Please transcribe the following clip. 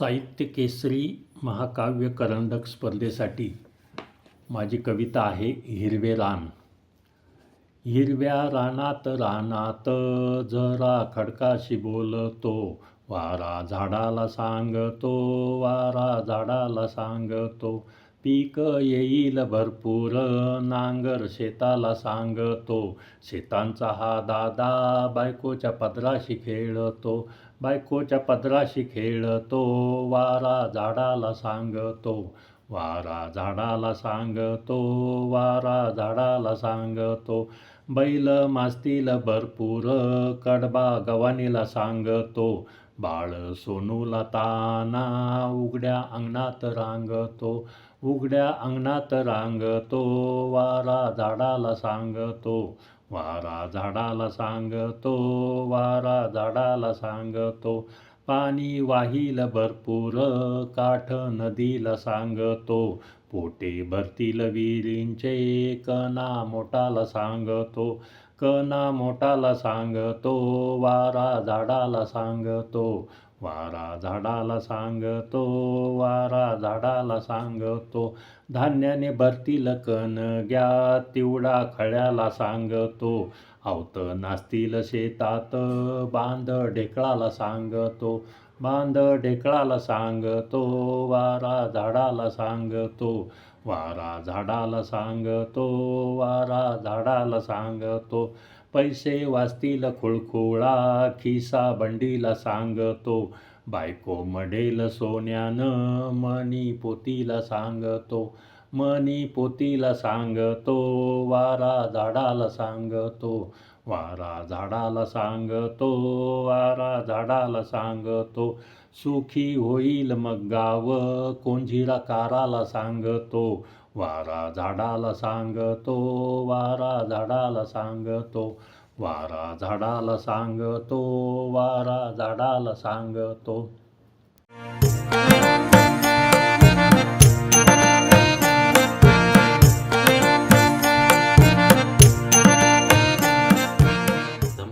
साहित्य केसरी महाकाव्य करंडक स्पर्धेसाठी माझी कविता आहे हिरवे रान. हिरव्या रानात रानात जरा खडकाशी बोलतो वारा झाडाला सांगतो वारा झाडाला सांगतो. पीक येईल भरपूर नांगर शेताला सांगतो. शेतांचा हा दादा बायकोच्या पदराशी खेळतो. बायकोच्या पदराशी खेळतो वारा झाडाला सांगतो. वारा झाडाला सांगतो वारा झाडाला सांगतो. बैल मास्तील भरपूर कडबा गवानीला सांगतो. बाळ सोनूला ताना उघड्या अंगणात रांगतो. उघड्या अंगणात रांगतो वारा झाडाला सांगतो. वारा झाडाला सांगतो वारा झाडाला सांगतो. पाणी वाहील भरपूर काठ नदीला सांगतो. पोटे भरतील विहिरींचे कना मोठाला सांगतो कना मोठाला सांगतो वारा झाडाला सांगतो वारा झाडाला सांगतो वारा झाडाला सांगतो धान्याने भरतील कण घ्या तिवडा खळ्याला सांगतो आवत नाचतील शेतात बांध ढेकळाला सांगतो बांध ढेकळाला सांगतो वारा झाडाला सांगतो वारा झाडाला सांगतो वारा झाडाला सांगतो पैसे वाचतील खुळखुळा खिसा बंडीला सांगतो बायको मडेल सोन्यानं मनी पोतीला सांगतो मनी पोतीला सांगतो वारा झाडाला सांगतो वारा झाडाला सांगतो वारा झाडाला सांगतो. सुखी होईल मग गाव कोंझिरा काराला सांगतो. वारा झाडाला सांगतो वारा झाडाला सांगतो. वारा झाडाला सांगतो वारा झाडाला सांगतो.